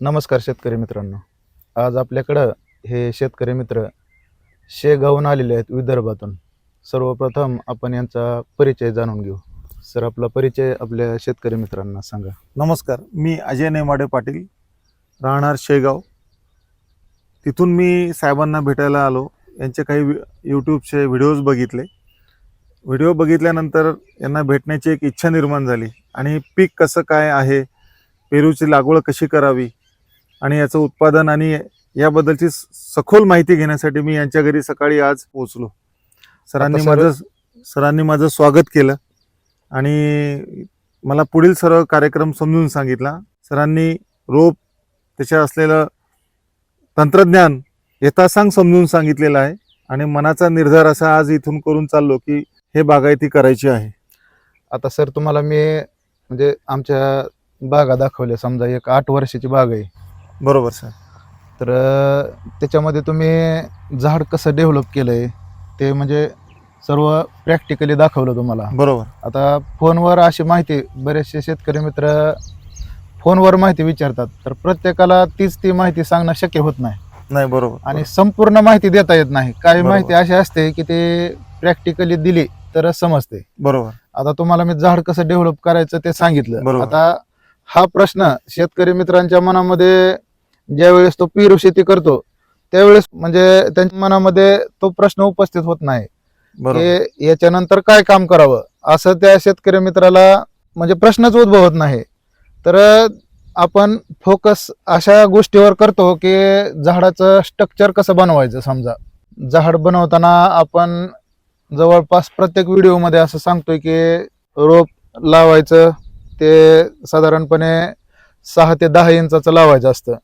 नमस्कार शेतकरी मित्रांनो. आज आपल्याकडं हे शेतकरी मित्र शेगावून आलेले आहेत विदर्भातून. सर्वप्रथम आपण यांचा परिचय जाणून घेऊ. सर आपला परिचय आपल्या शेतकरी मित्रांना सांगा. नमस्कार मी अजय नेमाडे पाटील राहणार शेगाव. तिथून मी साहेबांना भेटायला आलो. यांचे काही यूट्यूबचे व्हिडिओज बघितले. व्हिडिओ बघितल्यानंतर यांना भेटण्याची एक इच्छा निर्माण झाली. आणि पीक कसं काय आहे पेरूची लागवड कशी करावी आणि याचं उत्पादन आणि याबद्दलची सखोल माहिती घेण्यासाठी मी यांच्या घरी सकाळी आज पोहोचलो. सरांनी माझं सरांनी माझं स्वागत केलं आणि मला पुढील सर्व कार्यक्रम समजून सांगितला. सरांनी रोप त्याच्या असलेलं तंत्रज्ञान यथासांग समजून सांगितलेलं आहे आणि मनाचा निर्धार असा आज इथून करून चाललो की हे बागायती करायची आहे. आता सर तुम्हाला मी म्हणजे आमच्या बागा दाखवल्या. समजा एक आठ वर्षाची बाग आहे. बरोबर सर तर त्याच्यामध्ये तुम्ही झाड कसं डेव्हलप केलं आहे ते म्हणजे सर्व प्रॅक्टिकली दाखवलं तुम्हाला. बरोबर. आता फोनवर अशी माहिती बरेचसे शेतकरी मित्र फोनवर माहिती विचारतात तर प्रत्येकाला तीच ती माहिती सांगणं शक्य होत नाही. नाही बरोबर. आणि संपूर्ण माहिती देता येत नाही. काही बरोबर. माहिती अशी असते की ते प्रॅक्टिकली दिली तरच समजते. बरोबर. आता तुम्हाला मी झाड कसं डेव्हलप करायचं ते सांगितलं. बरोबर. आता हा प्रश्न शेतकरी मित्रांच्या मनामध्ये ज्यावेळेस तो पेरू शेती करतो त्यावेळेस म्हणजे त्यांच्या मनामध्ये तो प्रश्न उपस्थित होत नाही. की याच्यानंतर काय काम करावं? असं त्या शेतकरी मित्राला म्हणजे प्रश्नच उद्भवत नाही. तर आपण फोकस अशा गोष्टीवर करतो की झाडाचं स्ट्रक्चर कसं बनवायचं समजा. झाड बनवताना आपण जवळपास प्रत्येक व्हिडिओमध्ये असं सांगतोय की रोप लावायचं ते साधारणपणे सहा ते दहा इंचाचं लावायचं असतं.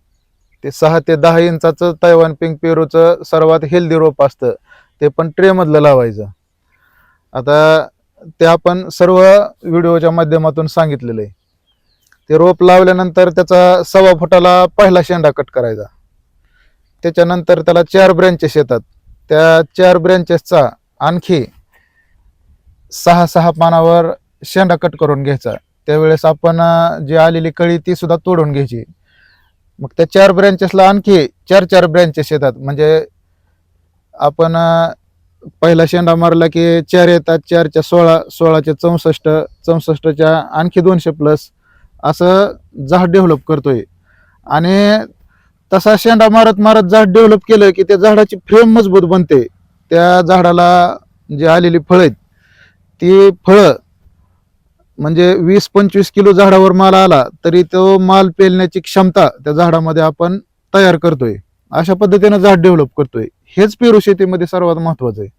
ते सहा ते दहा इंचाचं तैवान पिंक पेरूचं सर्वात हेल्दी रोप असतं. ते पण ट्रेमधलं लावायचं. आता ते आपण सर्व व्हिडिओच्या माध्यमातून सांगितलेलं आहे ते रोप लावल्यानंतर त्याचा सव्वा फुटाला पहिला शेंडा कट करायचा. त्याच्यानंतर त्याला चार ब्रँचेस येतात. त्या चार ब्रँचेसचा आणखी सहा सहा पानावर शेंडा कट करून घ्यायचा. त्यावेळेस आपण जी आलेली कळी ती सुद्धा तोडून घ्यायची. मग त्या चार ब्रँचेसला आणखी चार चार ब्रँचेस येतात. म्हणजे आपण पहिला शेंडा मारला की चार येतात चारच्या सोळा सोळाचे चौसष्ट चौसष्टच्या आणखी दोनशे प्लस असं झाड डेव्हलप करतोय. आणि तसा शेंडा मारत मारत झाड डेव्हलप केलं की त्या झाडाची फ्रेम मजबूत बनते. त्या झाडाला जे आलेली फळं आहेत ती फळं म्हणजे वीस पंचवीस किलो झाडावर माल आला तरी तो माल पेलण्याची क्षमता त्या झाडामध्ये आपण तयार करतोय. अशा पद्धतीनं झाड डेव्हलप करतोय. हेच पेरू शेतीमध्ये सर्वात महत्वाचं आहे.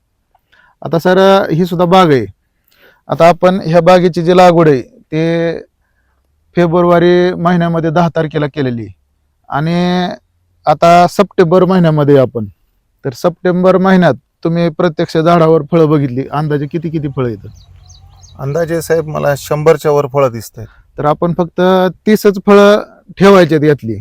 आता सर ही सुद्धा बाग आहे. आता आपण ह्या बागेची जी लागवड आहे ते फेब्रुवारी महिन्यामध्ये दहा तारखेला केलेली. आहे. आणि आता सप्टेंबर महिन्यामध्ये आपण. तर सप्टेंबर महिन्यात तुम्ही प्रत्यक्ष झाडावर फळं बघितली. अंदाजे किती किती फळं येतात? अंदाजे साहेब मला शंभरच्या वर फळं दिसत आहेत तर आपण फक्त तीसच फळं ठेवायच्यात यातली.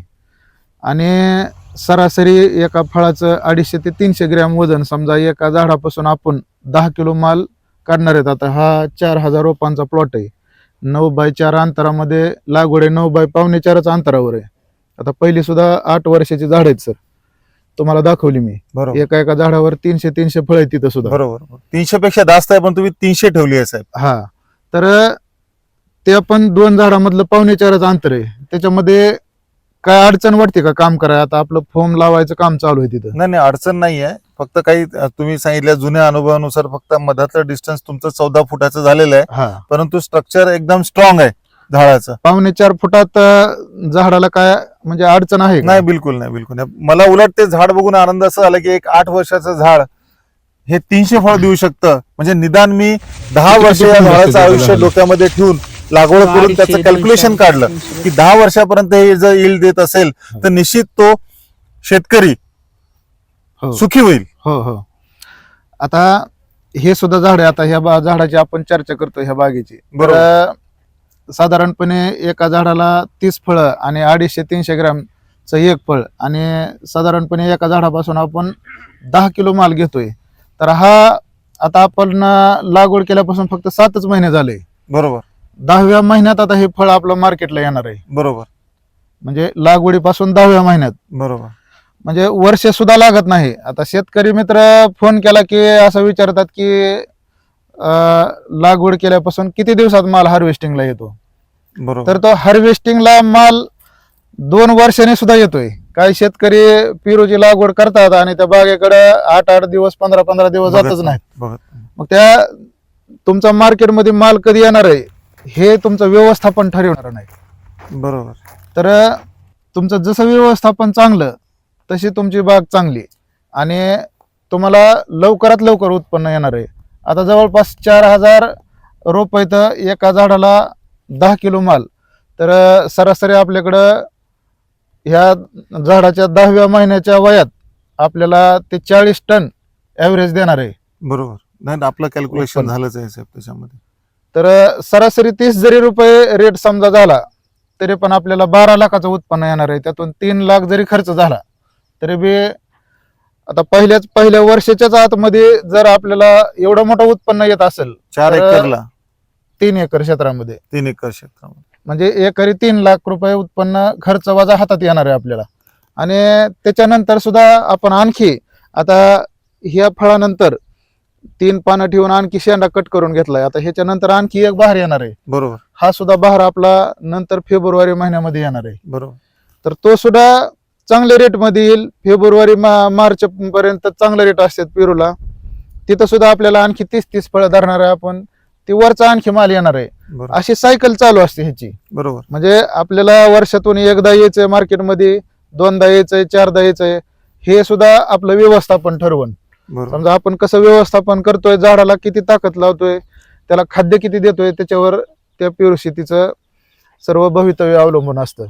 आणि सरासरी एका फळाचं अडीचशे ते तीनशे ग्रॅम वजन समजा एका झाडापासून आपण दहा किलो माल काढणार आहेत. आता हा चार हजार रोपांचा प्लॉट आहे. नऊ बाय चार अंतरामध्ये लागवड आहे. नऊ बाय पावणे चारच अंतरावर आहे. आता पहिली सुद्धा आठ वर्षाची झाड आहेत सर. तुम्हाला दाखवली मी. बरोबर. एका एका झाडावर तीनशे तीनशे फळ आहेत तिथं सुद्धा. बरोबर. तीनशे पेक्षा जास्त आहे पण तुम्ही तीनशे ठेवली आहे साहेब. हा. तर ते आपण दोन झाडामधलं पावणे चारच अंतर आहे. त्याच्यामध्ये काय अडचण वाटते का काम करायला? आता आपलं फोम लावायचं काम चालू आहे तिथं. नाही नाही अडचण नाही आहे. फक्त काही तुम्ही सांगितल्या जुन्या अनुभवानुसार फक्त मधातलं डिस्टन्स तुमचं चौदा फुटाचं झालेलं आहे. हा. परंतु स्ट्रक्चर एकदम स्ट्रॉंग आहे. झाडाचं पावणे चार फुटात अं, झाडाला काय म्हणजे अडचण आहे का? नाही बिलकुल नाही बिलकुल नाही मला उलट ते झाड बघून आनंद असं झाला की एक आठ वर्षाचं झाड हे तीनशे फळ देऊ शकतं म्हणजे निदान मी दहा वर्ष या किती झाडाचं आयुष्य झालं? डोक्यामध्ये ठेवून लागवड करून त्याचं कॅल्क्युलेशन काढलं. की दहा वर्षापर्यंत हे जर इल्ड देत असेल तर निश्चित तो शेतकरी हो सुखी होईल हो हो आता हे सुद्धा झाड आहे आता ह्या बा- झाडाची आपण चर्चा करतो ह्या बागेची बरोबर. तर साधारणपणे एका झाडाला तीस फळं आणि अडीचशे तीनशे ग्रॅमचं एक फळ. आणि साधारणपणे एका झाडापासून आपण दहा किलो माल घेतोय. तर हा आता आपण लागवड केल्यापासून फक्त सातच महिने झाले. बरोबर. दहाव्या महिन्यात आता हे फळ आपलं मार्केटला येणार आहे. बरोबर. म्हणजे लागवडीपासून दहाव्या महिन्यात. बरोबर. म्हणजे वर्ष सुद्धा लागत नाही. आता शेतकरी मित्र फोन केला की असं विचारतात की लागवड केल्यापासून किती दिवसात माल हार्वेस्टिंगला येतो? बरोबर. तर तो हार्वेस्टिंगला माल दोन वर्षांनी सुद्धा येतोय. काही शेतकरी पिरूची लागवड करतात आणि त्या बागेकडे आठ आठ दिवस पंधरा पंधरा दिवस जातच नाहीत. मग त्या तुमचा मार्केटमध्ये माल कधी येणार आहे हे तुमचं व्यवस्थापन ठरवणार नाही. बरोबर. तर तुमचं जसं व्यवस्थापन चांगलं तशी तुमची बाग चांगली. आणि तुम्हाला लवकरात लवकर उत्पन्न येणार आहे. आता जवळपास चार हजार रोप तर एका झाडाला दहा किलो माल. तर सरासरी आपल्याकडं ह्या झाडाच्या दहाव्या महिन्याच्या वयात आपल्याला ते चाळीस टन ॲव्हरेज देणार आहे. बरोबर. नाही आपलं कॅल्क्युलेशन. झालंच आहे साहेब त्याच्यामध्ये. तर सरासरी तीस जरी रुपये रेट समजा झाला तरी पण आपल्याला बारा लाखाचं उत्पन्न येणार आहे. त्यातून तीन लाख जरी खर्च झाला तरी बी आता पहिल्याच पहिल्या वर्षाच्याच आतमध्ये जर आपल्याला एवढं मोठं उत्पन्न येत असेल चार तर- एकरला. तीन एकर क्षेत्रामध्ये. तीन एकर क्षेत्रामध्ये. म्हणजे एकरी तीन लाख रुपये उत्पन्न खर्च वजा हातात येणार आहे आपल्याला. आणि त्याच्यानंतर सुद्धा आपण आणखी आता ह्या फळानंतर तीन पानं ठेवून आणखी शेंडा कट करून घेतलाय. आता ह्याच्यानंतर आणखी एक बहार येणार आहे. बरोबर. हा सुद्धा बहार आपला नंतर फेब्रुवारी महिन्यामध्ये येणार आहे. बरोबर. तर तो सुद्धा चांगल्या रेटमध्ये येईल. फेब्रुवारी मा मार्च पर्यंत चांगले रेट असतात पेरूला. तिथं सुद्धा आपल्याला आणखी तीस तीस फळं धरणार आहे आपण. ती वरचा आणखी माल येणार आहे. अशी सायकल चालू असते ह्याची. बरोबर. म्हणजे आपल्याला वर्षातून एकदा यायचंय मार्केटमध्ये दोनदा यायचंय चारदा यायचंय. हे सुद्धा आपलं व्यवस्थापन ठरवून. बरोबर. समजा आपण कसं व्यवस्थापन करतोय झाडाला किती ताकद लावतोय त्याला खाद्य किती देतोय त्याच्यावर त्या पेरू शेतीचं सर्व भवितव्य अवलंबून असतं.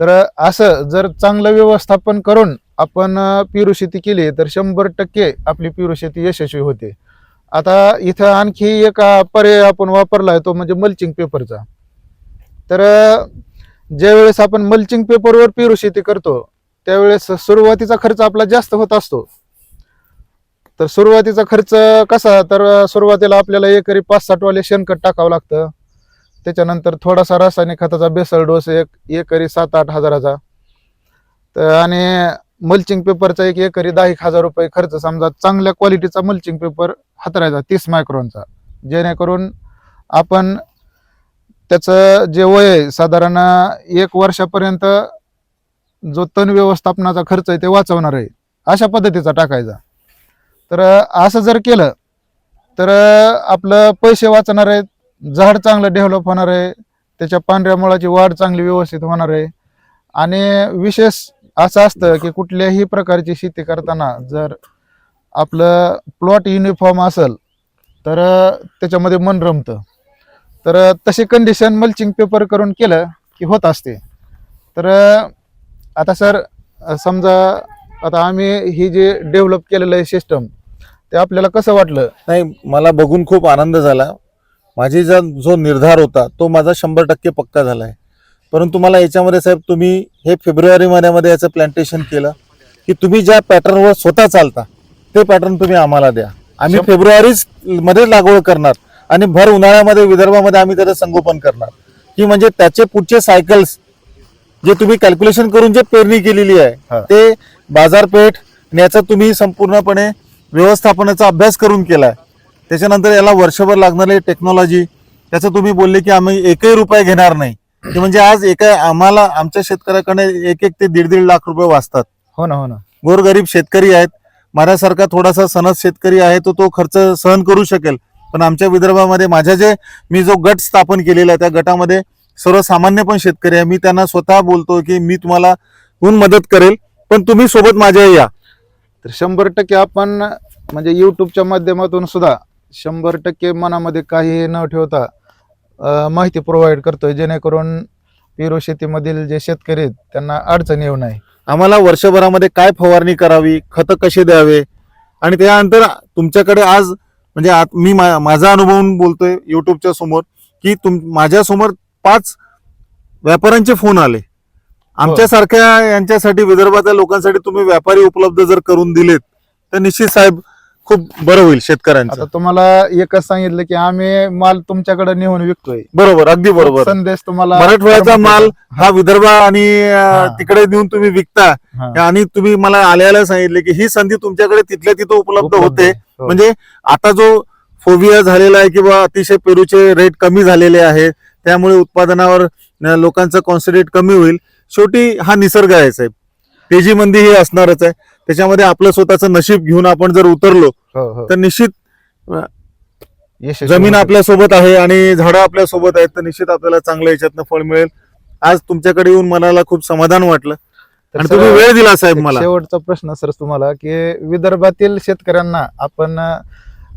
तर असं जर चांगलं व्यवस्थापन करून आपण पिरू पेरू शेती केली तर शंभर टक्के आपली पेरू शेती यशस्वी होते. आता इथं आणखी एक पर्याय आपण वापरलाय तो म्हणजे मल्चिंग पेपरचा तर ज्यावेळेस आपण मल्चिंग पेपरवर पेरू शेती करतो त्यावेळेस सुरुवातीचा खर्च आपला जास्त होत असतो. तर सुरुवातीचा खर्च कसा? तर सुरुवातीला आपल्याला एकरी पाच साठवाले शेणखत टाकावं लागतं. त्याच्यानंतर थोडासा रासायनिक खताचा बेसल डोस एक एकरी सात आठ हजाराचा. तर आणि मल्चिंग पेपरचा एक एकरी दहा एक हजार रुपये खर्च समजा चांगल्या क्वालिटीचा मल्चिंग पेपर हातरायचा तीस मायक्रोनचा जेणेकरून आपण त्याचं जे वय आहे साधारण एक वर्षापर्यंत जो तण व्यवस्थापनाचा खर्च आहे ते वाचवणार आहे. अशा पद्धतीचा टाकायचा. तर असं जर केलं तर आपलं पैसे वाचणार आहेत झाड चांगलं डेव्हलप होणार आहे त्याच्या पांढऱ्या मुळाची वाढ चांगली व्यवस्थित होणार. आहे आणि विशेष असं असतं की कुठल्याही प्रकारची शेती करताना जर आपलं प्लॉट युनिफॉर्म असेल तर त्याच्यामध्ये मन रमतं. तर तशी कंडिशन मल्चिंग पेपर करून केलं की होत असते. तर आता सर समजा आता आम्ही ही जे डेव्हलप केलेलं आहे सिस्टम ते आपल्याला कसं वाटलं? नाही मला बघून खूप आनंद झाला. माझी जो जो निर्धार होता तो माझा शंभर टक्के पक्का झाला आहे परंतु मला याच्यामध्ये साहेब तुम्ही हे फेब्रुवारी महिन्यामध्ये याचं प्लांटेशन केलं की तुम्ही ज्या पॅटर्नवर स्वतः चालता ते पॅटर्न तुम्ही आम्हाला द्या. आम्ही फेब्रुवारीच मध्ये लागवड करणार आणि भर उन्हाळ्यामध्ये विदर्भामध्ये आम्ही त्याचं संगोपन करणार. की म्हणजे त्याचे पुढचे सायकल्स जे तुम्ही कॅल्क्युलेशन करून जे पेरणी केलेली. आहे ते बाजारपेठ याचा तुम्ही संपूर्णपणे व्यवस्थापनाचा अभ्यास करून केलाय. त्याच्यानंतर याला वर्षभर लागणारी टेक्नॉलॉजी त्याचं तुम्ही बोलले की आम्ही एकही रुपये घेणार नाही. की म्हणजे आज एका आम्हाला आमच्या शेतकऱ्याकडे एक एक ते दीड दीड लाख रुपये वाचतात. हो ना हो ना. गोरगरीब शेतकरी आहेत. माझ्यासारखा थोडासा सनद शेतकरी आहे तो तो खर्च सहन करू शकेल. पण आमच्या विदर्भामध्ये माझ्या जे मी जो गट स्थापन केलेला आहे त्या गटामध्ये सर्वसामान्य पण शेतकरी आहे. मी त्यांना स्वतः बोलतो की मी तुम्हाला हून मदत करेल पण तुम्ही सोबत माझ्या या. तर शंभर टक्के आपण म्हणजे युट्यूबच्या माध्यमातून सुद्धा शंभर टक्के मनामध्ये काही न ठेवता माहिती प्रोव्हाइड करतोय जेणेकरून पेरू शेतीमधील जे शेतकरी आहेत त्यांना अडचण येऊ नये. आम्हाला वर्षभरामध्ये काय फवारणी करावी खतं कसे द्यावे? आणि त्यानंतर तुमच्याकडे आज म्हणजे आत- मी मा- माझा अनुभव बोलतोय युट्यूबच्या समोर की तुम माझ्यासमोर पाच व्यापाऱ्यांचे फोन आले. आमच्यासारख्या यांच्यासाठी विदर्भातल्या लोकांसाठी तुम्ही व्यापारी उपलब्ध जर करून दिलेत तर निश्चित साहेब खूप बरं होईल शेतकऱ्यांचं. आता तुम्हाला एकच सांगितलं की आम्ही माल तुमच्याकडे नेऊन विकतोय. बरोबर अगदी बरोबर. संदेश तुम्हाला मराठवाड्याचा माल हा विदर्भ आणि अं, हा. तिकडे नेऊन तुम्ही विकता. हा. आणि तुम्ही मला आल्याला सांगितले की ही संधी तुमच्याकडे तिथल्या तिथं उपलब्ध होते. हो. म्हणजे आता जो फोबिया झालेला आहे किंवा अतिशय पेरूचे रेट कमी झालेले आहेत त्यामुळे उत्पादनावर लोकांचं कॉन्सन्ट्रेट कमी होईल. शेवटी हा निसर्ग आहे साहेब. तेजीमंदी हे असणारच आहे. त्याच्यामध्ये आपलं स्वतःचं नशीब घेऊन आपण जर उतरलो हो, हो. तर निश्चित जमीन आपल्यासोबत आहे आणि झाडं आपल्यासोबत आहेत तर निश्चित आपल्याला चांगलं याच्यातनं फळ मिळेल. आज तुमच्याकडे येऊन मनाला खूप समाधान वाटलं. आणि तुम्ही वेळ दिला साहेब मला. शेवटचा प्रश्न सर तुम्हाला की विदर्भातील शेतकऱ्यांना आपण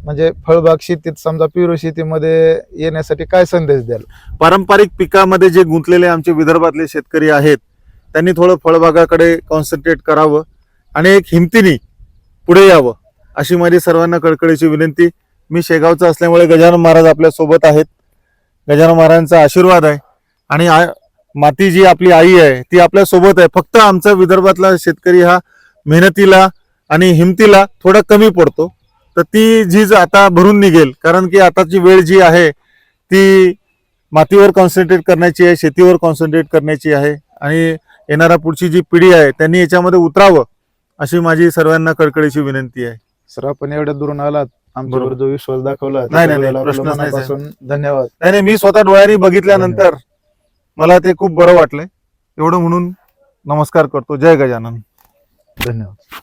म्हणजे फळबाग शेतीत समजा पिरू शेतीमध्ये येण्यासाठी काय संदेश द्याल? पारंपरिक पिकामध्ये जे गुंतलेले आमचे विदर्भातले शेतकरी आहेत त्यांनी थोडं फळबागाकडे कॉन्सन्ट्रेट करावं. आणि एक हिमतीने पुढे यावं अशी माझी सर्वांना कळकळीची विनंती. मी शेगावचा असल्यामुळे गजानन महाराज आपल्यासोबत आहेत. गजानन महाराजांचा आशीर्वाद आहे. आणि आ- माती जी आपली आई आहे ती आपल्यासोबत आहे. फक्त आमचा विदर्भातला शेतकरी हा मेहनतीला आणि हिमतीला थोडा कमी पडतो. तर ती झीज आता भरून निघेल. कारण की आताची वेळ जी आहे ती मातीवर कॉन्सन्ट्रेट करण्याची आहे शेतीवर कॉन्सन्ट्रेट करण्याची आहे. आणि येणारा पुढची जी पिढी आहे त्यांनी याच्यामध्ये उतरावं. अशी माझी सर्वांना कळकळीची विनंती आहे. सर आपण एवढ्या दुरून आलात. आमच्यावर. जो विश्वास दाखवला नाही, नाही, प्रश्नच नाही, धन्यवाद. नाही नाही मी स्वतः डोळ्यांनी बघितल्यानंतर मला ते खूप बरं वाटलंय. एवढं म्हणून नमस्कार करतो. जय गजानन. धन्यवाद.